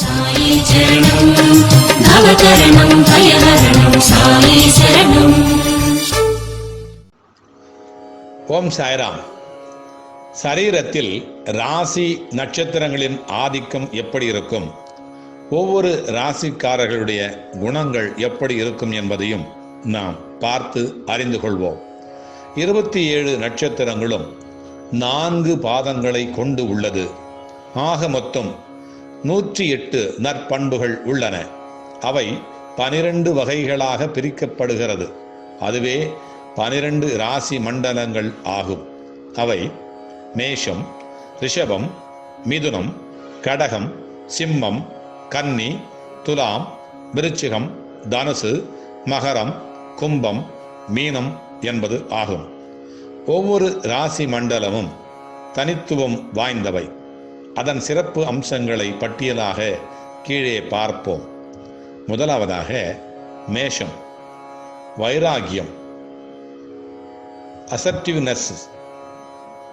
சாயி சரணம் நவகரணம் ஓம் சாய்ராம். சரீரத்தில் ராசி நட்சத்திரங்களின் ஆதிக்கம் எப்படி இருக்கும்? ஒவ்வொரு ராசிக்காரர்களுடைய குணங்கள் எப்படி இருக்கும் என்பதையும் நாம் பார்த்து அறிந்து கொள்வோம். இருபத்தி ஏழு நட்சத்திரங்களும் நான்கு பாதங்களை கொண்டு உள்ளது. ஆக மொத்தம் நூற்றி எட்டு நற்பண்புகள் உள்ளன. அவை பனிரெண்டு வகைகளாக பிரிக்கப்படுகிறது. அதுவே பனிரெண்டு ராசி மண்டலங்கள் ஆகும். அவை மேஷம் ரிஷபம் மிதுனம் கடகம் சிம்மம் கன்னி துலாம் விருச்சிகம் தனுசு மகரம் கும்பம் மீனம் என்பது ஆகும். ஒவ்வொரு ராசி மண்டலமும் தனித்துவம் வாய்ந்தவை. அதன் சிறப்பு அம்சங்களை பட்டியலாக கீழே பார்ப்போம். முதலாவதாக மேஷம் வைராகியம் அசர்டிவ்னஸ்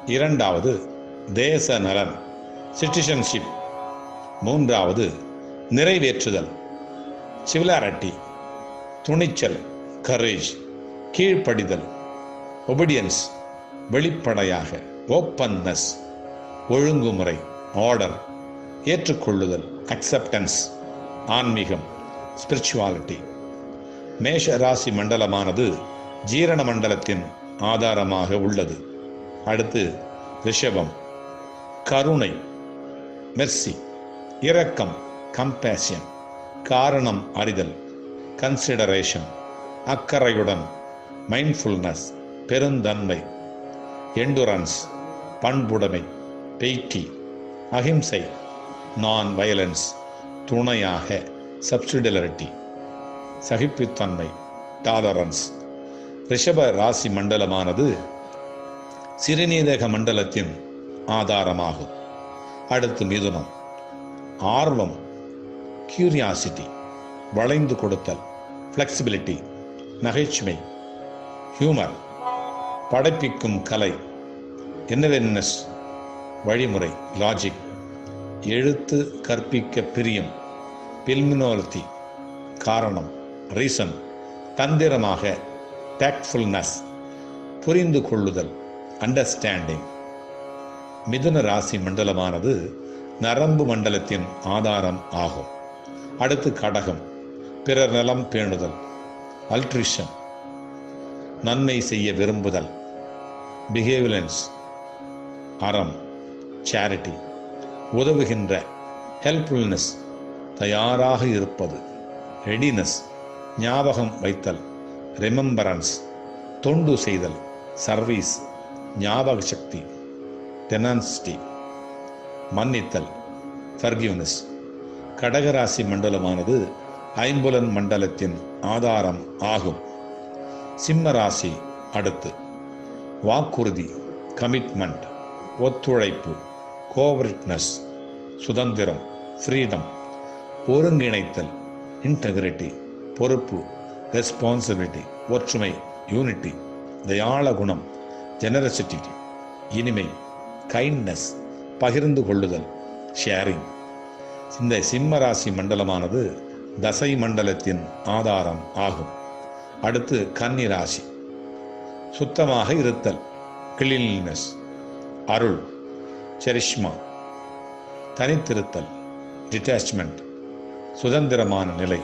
இரண்டாவது தேச நலன் சிட்டிசன்ஷிப் மூன்றாவது நிறைவேற்றுதல் சிவிலாரிட்டி துணிச்சல் கரேஜ் கீழ்ப்படிதல் ஒபிடியன்ஸ் வெளிப்படையாக ஓப்பன்னஸ் ஒழுங்குமுறை. ஆர்டர் ஏற்றுக்கொள்ளுதல் அக்செப்டன்ஸ் ஆன்மீகம் ஸ்பிரிச்சுவாலிட்டி மேஷ ராசி மண்டலமானது ஜீரண மண்டலத்தின் ஆதாரமாக உள்ளது. அடுத்து ரிஷபம் கருணை மெர்சி இரக்கம் கம்பேஷன் காரணம் அறிதல் கன்சிடரேஷன் அக்கறையுடன் மைண்ட்ஃபுல்னஸ் பெருந்தன்மை எண்டுரன்ஸ் பண்புடைமை பெய்ட்டி அஹிம்சை நான் வயலன்ஸ் துணையாக சப்சிடலரிட்டி சகிப்புத்தன்மை டாலரன்ஸ் ரிஷப ராசி மண்டலமானது சிறுநீரக மண்டலத்தின் ஆதாரமாகும். அடுத்து மிதுனம் ஆர்வம் கியூரியாசிட்டி வளைந்து கொடுத்தல் ஃப்ளெக்சிபிலிட்டி நகைச்சுவை ஹியூமர் படைப்பிக்கும் கலை என்னவென்னஸ் வழிமுறை லாஜிக் எழுத்து கற்பிக்க பிரியம் பில்மினோரிட்டி. காரணம் ரீசன் தந்திரமாக டேக்ட்ஃபுல்னஸ் புரிந்து கொள்ளுதல் அண்டர்ஸ்டாண்டிங் மிதுன ராசி மண்டலமானது நரம்பு மண்டலத்தின் ஆதாரம் ஆகும். அடுத்து கடகம் பிறர் நலம் பேணுதல் அல்ட்ரிஷன் நன்மை செய்ய விரும்புதல் பிஹேவியலன்ஸ் அறம் சேரிட்டி உதவுகின்ற ஹெல்ப்ஃபுல்னஸ் தயாராக இருப்பது ரெடினஸ் ஞாபகம் வைத்தல் ரிமெம்பரன்ஸ் தொண்டு செய்தல் சர்வீஸ் ஞாபக சக்தி டெனான்சிட்டி மன்னித்தல் ஃபர்கியூனஸ் கடகராசி மண்டலமானது ஐம்புலன் மண்டலத்தின் ஆதாரம் ஆகும். சிம்ம ராசி அடுத்து வாக்குறுதி கமிட்மெண்ட் ஒத்துழைப்பு கோவரிட்னஸ் சுதந்திரம் ஃப்ரீடம் ஒருங்கிணைத்தல் இன்டெகிரிட்டி பொறுப்பு ரெஸ்பான்சிபிலிட்டி ஒற்றுமை யூனிட்டி தயாள குணம் ஜெனரசிட்டி இனிமை கைண்ட்னஸ் பகிர்ந்து கொள்ளுதல் ஷேரிங் இந்த சிம்ம ராசி மண்டலமானது தசை மண்டலத்தின் ஆதாரம் ஆகும். அடுத்து கன்னி ராசி. சுத்தமாக இருத்தல் கிளீன்லினஸ் அருள் செரிஷ்மா தனித்திருத்தல் டிட்டாச்மெண்ட் சுதந்திரமான நிலை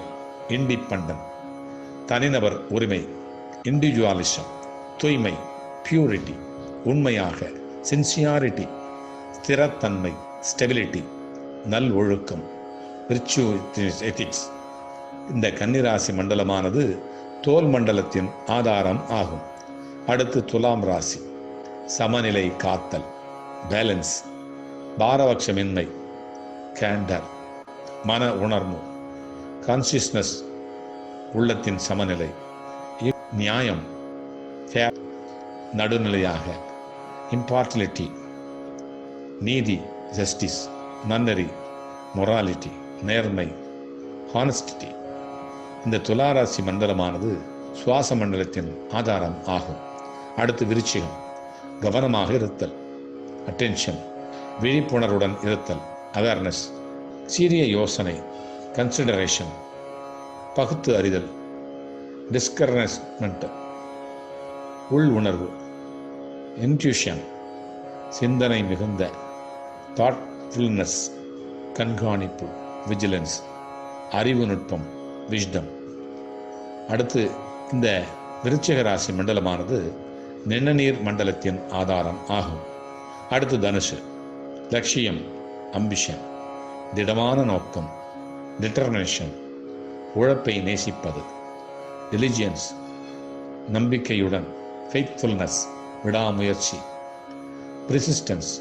இண்டிபெண்டன்ட் தனிநபர் உரிமை இண்டிவிஜுவாலிசம் தூய்மை பியூரிட்டி உண்மையாக சின்சியாரிட்டி ஸ்திரத்தன்மை ஸ்டெபிலிட்டி நல் ஒழுக்கம் விர்ச்சு எத்திக்ஸ் இந்த கன்னிராசி மண்டலமானது தோல் மண்டலத்தின் ஆதாரம் ஆகும். அடுத்து துலாம் ராசி சமநிலை காத்தல். பேலன்ஸ் பாரபட்சமின்மை. கேண்டர் மன உணர்வு. கான்சியஸ்னஸ் உள்ளத்தின் சமநிலை. நியாயம். நடுநிலையாக. இம்பார்ட்டிலிட்டி நீதி. ஜஸ்டிஸ் நன்னறி. மொராலிட்டி நேர்மை. ஹானஸ்டிட்டி இந்த துளாராசி மண்டலமானது சுவாச மண்டலத்தின் ஆதாரம் ஆகும். அடுத்து விருச்சிகம். கவனமாக இருத்தல். அட்டென்ஷன் விழிப்புணர்வுடன் இருத்தல். அவேர்னஸ் சீரிய யோசனை. கன்சிடரேஷன் பகுத்து அறிதல். டிஸ்கர்னஸ்மெண்ட் உள் உணர்வு இன்ட்யூஷன் சிந்தனை மிகுந்த. தாட்ஃபுல்னஸ் கண்காணிப்பு. விஜிலன்ஸ் அறிவு நுட்பம் விஷ்டம் அடுத்து இந்த விருச்சிக ராசி மண்டலமானது நிணநீர் மண்டலத்தின் ஆதாரம் ஆகும். அடுத்து தனுஷு லட்சியம் அம்பிஷன் திடமான நோக்கம் டிட்டர்மினேஷன் உழைப்பை நேசிப்பது டெலிஜியன்ஸ் நம்பிக்கையுடன் ஃபெய்த்ஃபுல்னஸ் விடாமுயற்சி ப்ரிசிஸ்டன்ஸ்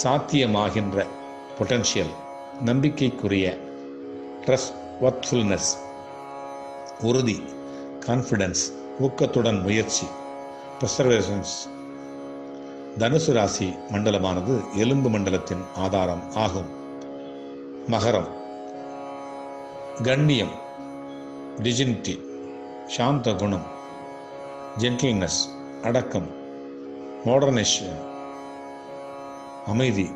சாத்தியமாகின்ற பொட்டன்ஷியல் நம்பிக்கைக்குரிய ட்ரஸ்ட் ஒர்த்ஃபுல்னஸ் உறுதி கான்ஃபிடன்ஸ் ஊக்கத்துடன் முயற்சி ப்ரிசர்வேஷன்ஸ் தனுசு ராசி மண்டலமானது எலும்பு மண்டலத்தின் ஆதாரம் ஆகும். மகரம். கண்ணியம். டிஜினிட்டி சாந்த குணம் ஜென்டில்னஸ் அடக்கம். மாடர்னேஷன் அமைதி.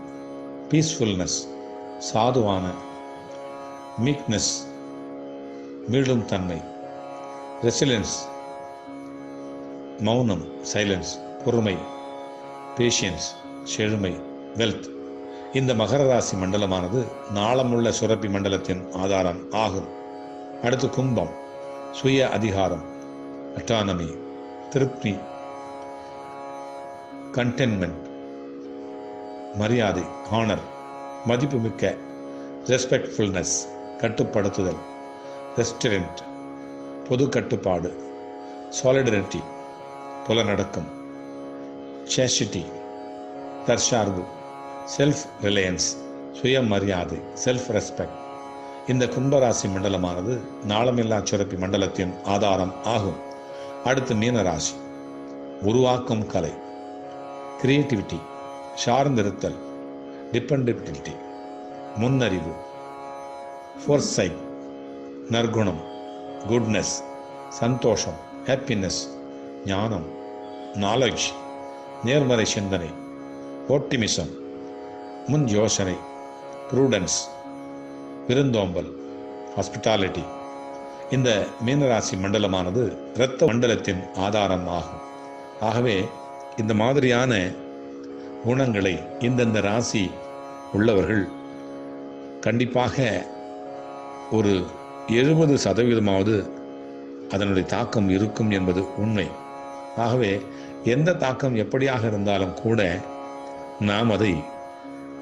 பீஸ்ஃபுல்னஸ் சாதுவான. மீக்னஸ் மீளும் தன்மை. ரெசிலன்ஸ் மௌனம். சைலன்ஸ் பொறுமை. பேஷியன்ஸ் செழுமை வெல்த் இந்த மகர ராசி மண்டலமானது நாளமுள்ள சுரப்பி மண்டலத்தின் ஆதாரம் ஆகும். அடுத்து கும்பம் சுய அதிகாரம் அட்டானமி திருப்தி கண்டென்மெண்ட் மரியாதை ஹானர் மதிப்புமிக்க ரெஸ்பெக்ட்ஃபுல்னஸ் கட்டுப்படுத்துதல் ரெஸ்டரண்ட் பொது கட்டுப்பாடு சாலிடரிட்டி புலநடக்கம் சேஷிட்டி தற்சார்பு செல்ஃப் ரிலையன்ஸ் சுயமரியாதை செல்ஃப் ரெஸ்பெக்ட் இந்த கும்பராசி மண்டலமானது நாளமில்லா சுரப்பி மண்டலத்தின் ஆதாரம் ஆகும். அடுத்து மீனராசி உருவாக்கும் கலை கிரியேட்டிவிட்டி சார்ந்திருத்தல் டிபெண்டபிலிட்டி முன்னறிவு ஃபோர்சைட் நற்குணம் குட்னஸ் சந்தோஷம் ஹாப்பினஸ் ஞானம் நாலேஜ் நேர்மறை சிந்தனை ஓப்டிமிசம் முன் யோசனை ப்ரூடன்ஸ் விருந்தோம்பல் ஹாஸ்பிட்டாலிட்டி இந்த மீனராசி மண்டலமானது இரத்த மண்டலத்தின் ஆதாரம் ஆகும். ஆகவே இந்த மாதிரியான குணங்களை இந்தந்த ராசி உள்ளவர்கள் கண்டிப்பாக ஒரு எழுபது சதவீதமாவது அதனுடைய தாக்கம் இருக்கும் என்பது உண்மை. ஆகவே எந்த தாக்கம் எப்படியாக இருந்தாலும் கூட நாம் அதை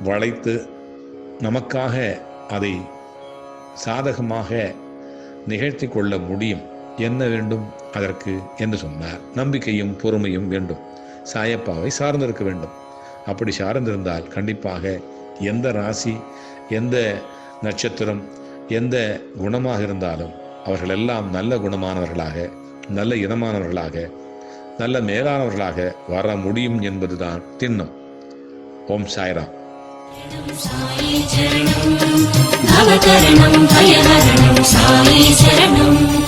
வளைத்து நமக்காக அதை சாதகமாக நிகழ்த்தி கொள்ள முடியும். என்ன வேண்டும்? அதற்கு என்று சொன்னார். நம்பிக்கையும் பொறுமையும் வேண்டும். சாயப்பாவை சார்ந்திருக்க வேண்டும். அப்படி சார்ந்திருந்தால் கண்டிப்பாக எந்த ராசி எந்த நட்சத்திரம் எந்த குணமாக இருந்தாலும் அவர்கள் எல்லாம் நல்ல குணமானவர்களாக நல்ல இனமானவர்களாக நல்ல மேலானவர்களாக வர முடியும் என்பதுதான் திண்ணம். ஓம் சாய்ராம். சாயி சரணம்.